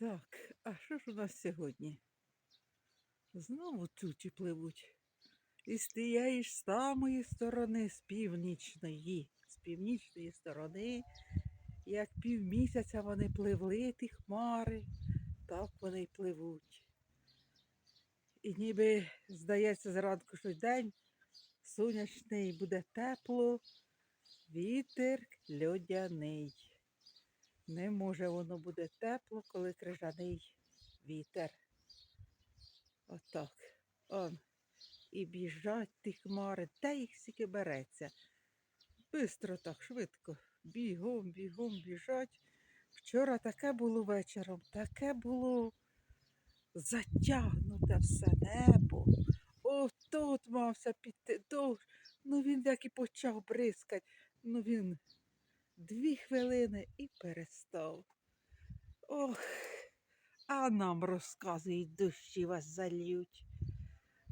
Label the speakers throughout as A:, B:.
A: Так, а що ж у нас сьогодні? Знову тучі пливуть. І з тієї самої сторони, з північної, з північної сторони, як півмісяця вони пливли, ті хмари, так вони й пливуть. І ніби здається зранку, що день сонячний буде тепло, вітер льодяний. Не може воно буде тепло, коли крижаний вітер. Отак. Он. І біжать ті хмари, де їх стільки береться. Бистро так, швидко. Бігом, бігом біжать. Вчора таке було вечором, таке було затягнуте все небо. О, тут мався піти дощ. Ну він як і почав бризкать. Ну він дві хвилини і перестав. Ох, а нам розказують, дощі вас зальють.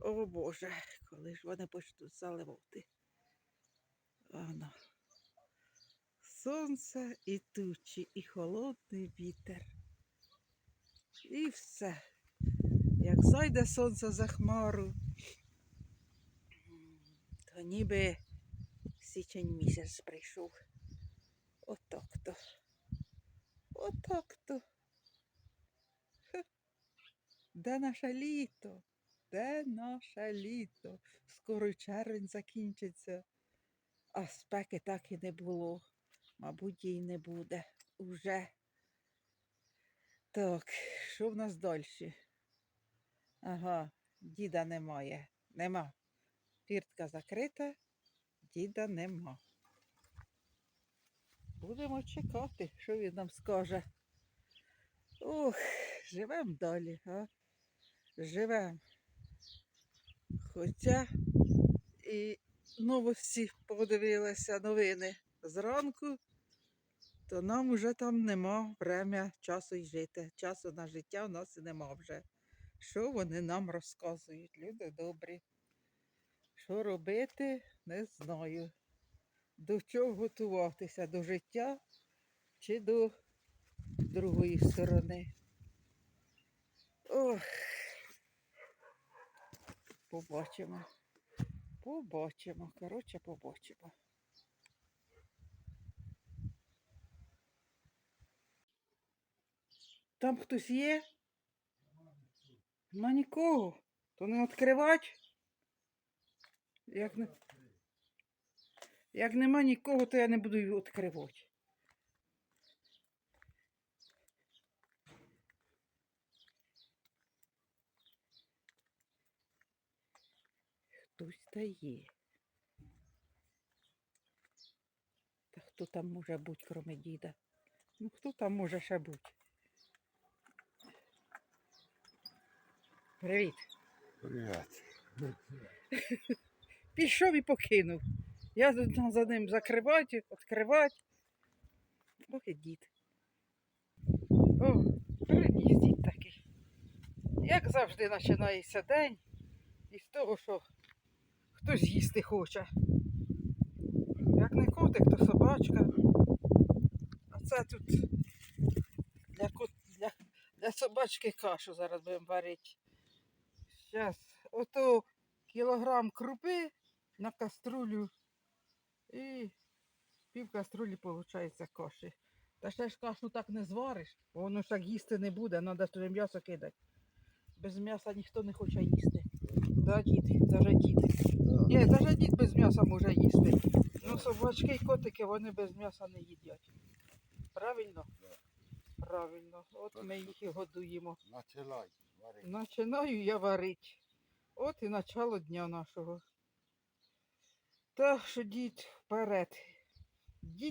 A: О Боже, коли ж вони почнуть заливати. Ано. Сонце і тучі, і холодний вітер. І все. Як зайде сонце за хмару, то ніби січень місяць прийшов. Отак-то. Отак-то. Де наше літо? Де наше літо? Скоро червень закінчиться, а спеки так і не було. Мабуть, їй не буде уже. Так, що в нас далі? Ага, діда немає. Нема. Фіртка закрита, діда нема. Будемо чекати, що він нам скаже. Ох, живемо далі, а? Живемо. Хоча і новості подивилися новини зранку, то нам вже там нема врем'я часу й жити. Часу на життя у нас і нема вже. Що вони нам розказують, люди добрі. Що робити, не знаю. До чого готуватися? До життя чи до другої сторони? Ох. Побачимо. Побачимо. Коротше, побачимо. Там хтось є? Нема нікого. То не відкривати? Як, не... Як нема нікого, то я не буду її відкривати. Хтось та є. Та хто там може бути, кроме діда? Ну хто там може ще бути? Привіт.
B: Привет.
A: Пішов і покинув. Я за- ним закривати, відкривати. Ох і дід. О, приніс дід такий. Як завжди починається день із того, що хтось їсти хоче. Як не котик, то собачка. А це тут для, кот, для, для собачки кашу зараз будемо варити. Зараз ото кілограм крупи на каструлю і пів каструлі виходить каші. Та ще ж кашу так не звариш, бо воно ж так їсти не буде, треба туди м'ясо кидати. Без м'яса ніхто не хоче їсти. Да, дід, даже дід. Ні, даже дід без м'яса може їсти. Ну, собачки і котики вони без м'яса не їдять. Правильно? Правильно. От ми їх і годуємо. Починаю я варить. От і начало дня нашого. Так що дід вперед.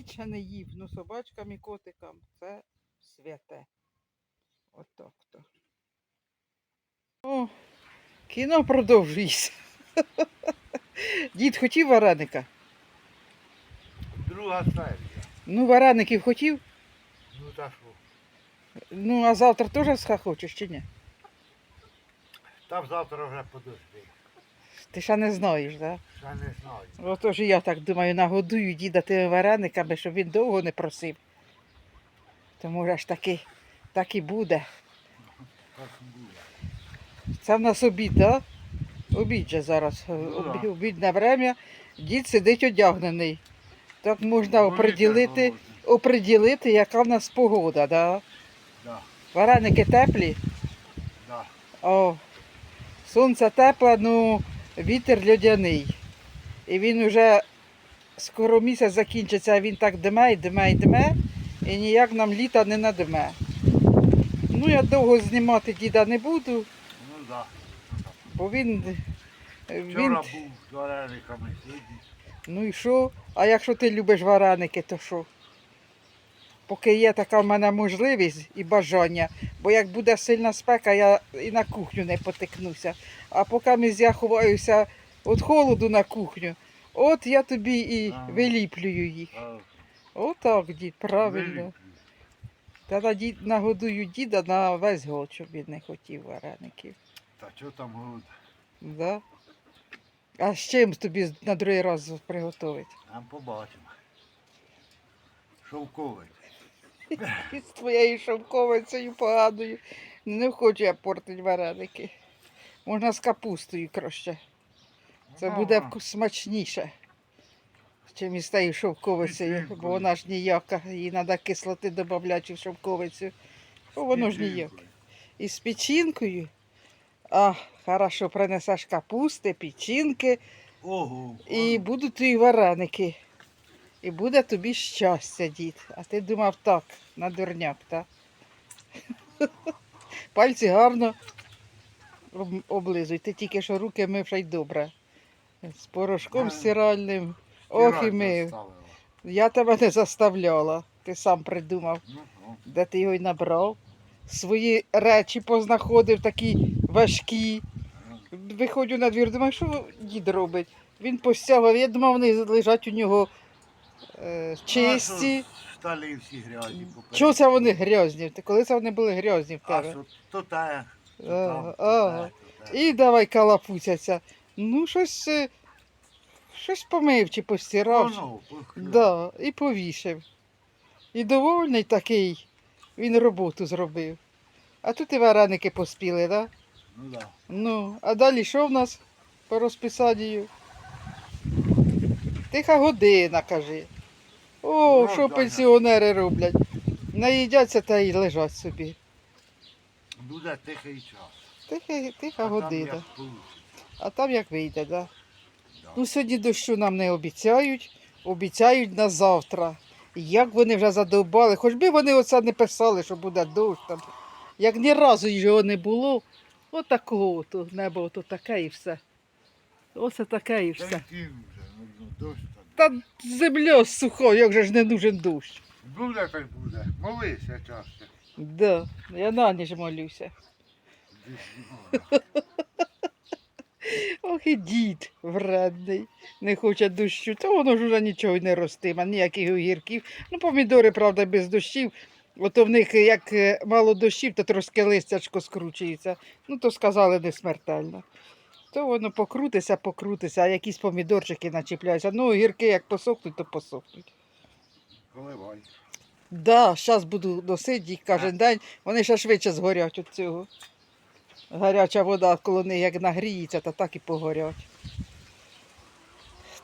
A: Ще не їв, ну собачкам і котикам це святе. Отак то. О, кіно продовжується. Дід хотів вареника.
B: Друга серія.
A: Ну, вареників хотів.
B: Ну та що?
A: Ну, а завтра теж схочеш чи ні?
B: Там завтра вже подожди.
A: Ти ще не знаєш, так?
B: Ще не знаю.
A: Отож я так думаю, нагодую діда тими варениками, щоб він довго не просив. То може ж таки так і буде.
B: буде.
A: Це в нас обід, так? Обід же зараз.
B: Ну,
A: Обідне время. Дід сидить одягнений. Так можна оприділити, оприділити, яка в нас погода, да?
B: Да,
A: Вареники теплі.
B: да.
A: О, сонце тепле, ну вітер льодяний. І він уже скоро місяць закінчиться, а він так дме і дме і дме, і ніяк нам літа не надме. Ну, я довго знімати діда не буду,
B: Ну да.
A: бо він. він...
B: Вчора був з варениками сидів.
A: Ну і що? А якщо ти любиш вареники, то що? Поки є така в мене можливість і бажання, бо як буде сильна спека, я і на кухню не потикнуся. А поки я ховаюся від холоду на кухню, от я тобі і виліплюю їх. Отак, дід, правильно. Та дід нагодую діда на весь год, щоб він не хотів вареників.
B: Та що там голод?
A: Да? А з чим тобі на другий раз приготувати?
B: Там побачимо. Шовковий.
A: Із твоєю шовковицею поганою. Не хочу я портити вареники. Можна з капустою краще. Це буде смачніше, чим із тією шовковицею, бо вона ж ніяка, їй треба кислоти додати в шовковицю. Бо воно ж ніяк. І з печінкою. А, хорошо, принесеш капусти, печінки,
B: Ого.
A: і будуть твої вареники. І буде тобі щастя, дід. А ти думав так, на дурняк, так? Пальці гарно об- облизуй. Ти тільки що руки мив й добре. З порошком стиральним. Ох і мив. Я тебе не заставляла. Ти сам придумав,
B: Ну, ну.
A: де ти його й набрав. Свої речі познаходив такі важкі. Виходжу на двір, думаю, що дід робить? Він постягав, я думав, вони лежать у нього е, чисті.
B: А всі грязні. поперед.
A: Чого це вони грязні? Ти коли це вони були грязні в
B: А
A: тебе?
B: що то те, то
A: Ага,
B: то
A: ага.
B: те, то те.
A: І давай калапуцяться. Ну, щось, е, щось помив чи постирав.
B: Воно, похльо.
A: Да, і повішив. І довольний такий, він роботу зробив. А тут і вареники поспіли, так? Да?
B: Ну да.
A: Ну, а далі що в нас по розписанню? Тиха година, кажи. О,
B: Ну,
A: що пенсіонери роблять? Наїдяться та й лежать собі.
B: Буде тихий час.
A: Тиха,
B: А
A: тиха
B: там
A: година.
B: як.
A: А там як вийде, да?
B: Да.
A: Ну, сьогодні дощу нам не обіцяють, обіцяють на завтра. Як вони вже задовбали, хоч би вони оце не писали, що буде дощ там. Як ні разу його не було, отакого от небо ото таке і все. Оце таке і все.
B: ну, ну, дощ.
A: Та земля суха, як же ж не нужен дощ.
B: Буде так буде. Молися часто.
A: Да, я на ніж молюся. Ох і дід вредний, не хоче дощу. Та воно ж уже нічого й не ростиме, ніяких огірків. Ну, помідори, правда, без дощів. Ото в них як е, мало дощів, то трошки листячко скручується. Ну, то сказали не смертельно. То воно покрутися, покрутися, а якісь помідорчики начіпляються. Ну, огірки як посохнуть, то посохнуть.
B: Поливай.
A: Да, зараз буду носити їх кожен день. Вони ще швидше згорять від цього. Гаряча вода коло них як нагріється, то так і погорять.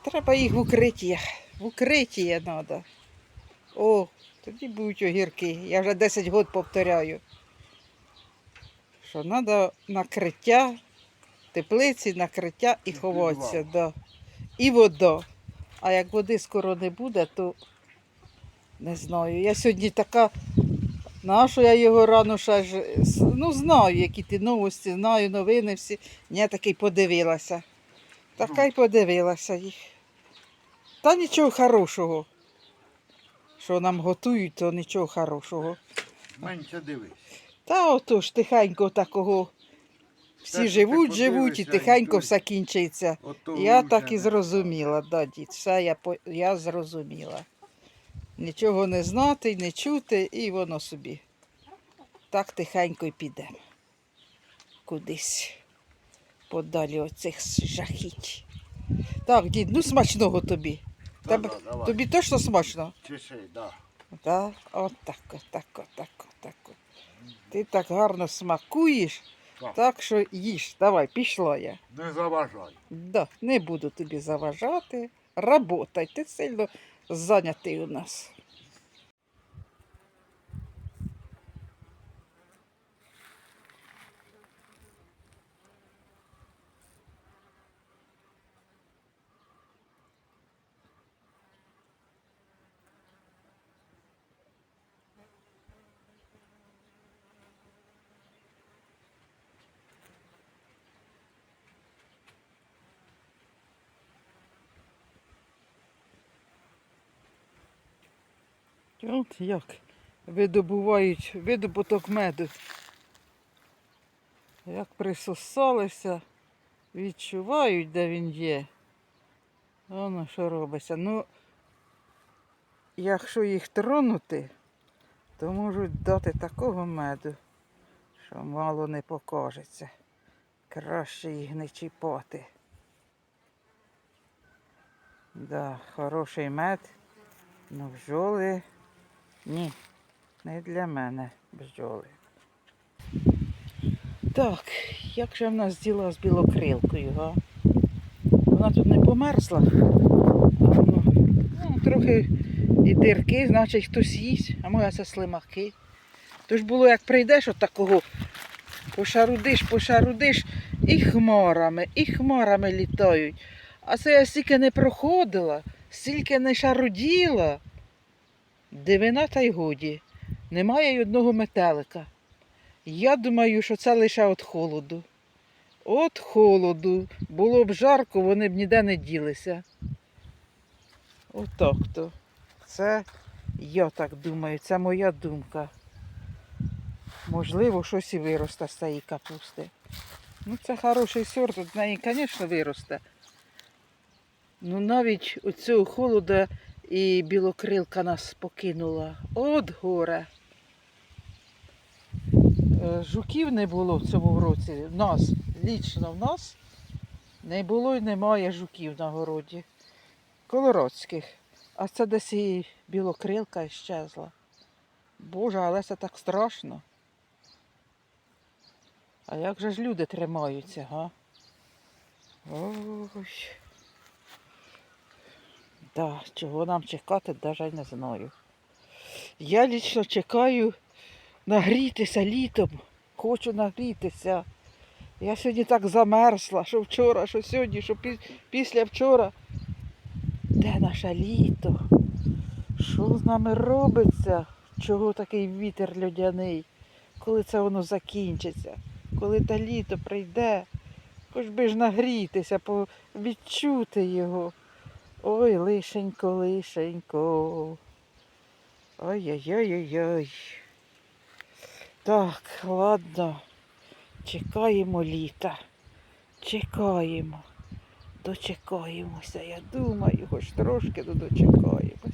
A: Треба їх в укриття. В укриття треба. О, тоді будуть огірки. Я вже 10 років повторяю. Що треба накриття, теплиці, накриття і ховатися. Да. І вода. А як води скоро не буде, то не знаю. Я сьогодні така. Нащо я його рано ще ж. Ну, знаю, які ти новості, знаю новини всі. Я такий подивилася. Така й подивилася їх. Та нічого хорошого. Що нам готують, то нічого хорошого.
B: Менше дивись.
A: Та отож тихенько такого. Всі живуть, живуть і тихенько все кінчиться. Я так і зрозуміла, да, дід, все я, я зрозуміла. Нічого не знати, не чути, і воно собі. Так тихенько й підемо. Кудись. Подалі оцих жахіть. Так, дід, ну смачного тобі.
B: Да,
A: Тебе-
B: да.
A: Тобі точно смачно?
B: Чеши, да.
A: Так, отак, отак, отак, отак. Ти так гарно смакуєш,
B: Так.
A: так що їж. Давай, пішла я.
B: Не заважай.
A: Да, не буду тобі заважати. Работай, ти сильно зайнятий у нас. От як видобувають видобуток меду. Як присосалися, відчувають, де він є. Воно що робиться. Ну, якщо їх тронути, то можуть дати такого меду, що мало не покажеться. Краще їх не чіпати. Да, хороший мед. Ну, бджоли. Ні, не для мене бджоли. Так, як же в нас діла з білокрилкою, га? Вона тут не померзла. Ну, ну, трохи і дирки, значить хтось їсть, а моя це слимаки. Тож було, як прийдеш от такого, пошарудиш, пошарудиш, і хмарами, і хмарами літають. А це я стільки не проходила, стільки не шаруділа. Дивина та й годі. Немає й одного метелика. Я думаю, що це лише від холоду. От холоду. Було б жарко, вони б ніде не ділися. Отак то. Це я так думаю, це моя думка. Можливо, щось і виросте з цієї капусти. Ну, це хороший сорт, від неї, звісно, виросте. Ну навіть у цього холода і білокрилка нас покинула. От горе. Е, Жуків не було в цьому році. В нас, лічно в нас, не було і немає жуків на городі. Колорадських. А це десь і білокрилка щезла. Боже, але це так страшно. А як же ж люди тримаються, га? Ой. Да, чого нам чекати, навіть не знаю. Я лічно чекаю нагрітися літом. Хочу нагрітися. Я сьогодні так замерзла, що вчора, що сьогодні, що пі- після вчора. Де наше літо? Що з нами робиться? Чого такий вітер льодяний? Коли це воно закінчиться? Коли те літо прийде? Хоч би ж нагрітися, відчути його. Ой, лишенько, лишенько. Ой-ой-ой-ой-ой. Так, ладно. Чекаємо літа. Чекаємо. Дочекаємося, я думаю, хоч трошки дочекаємося.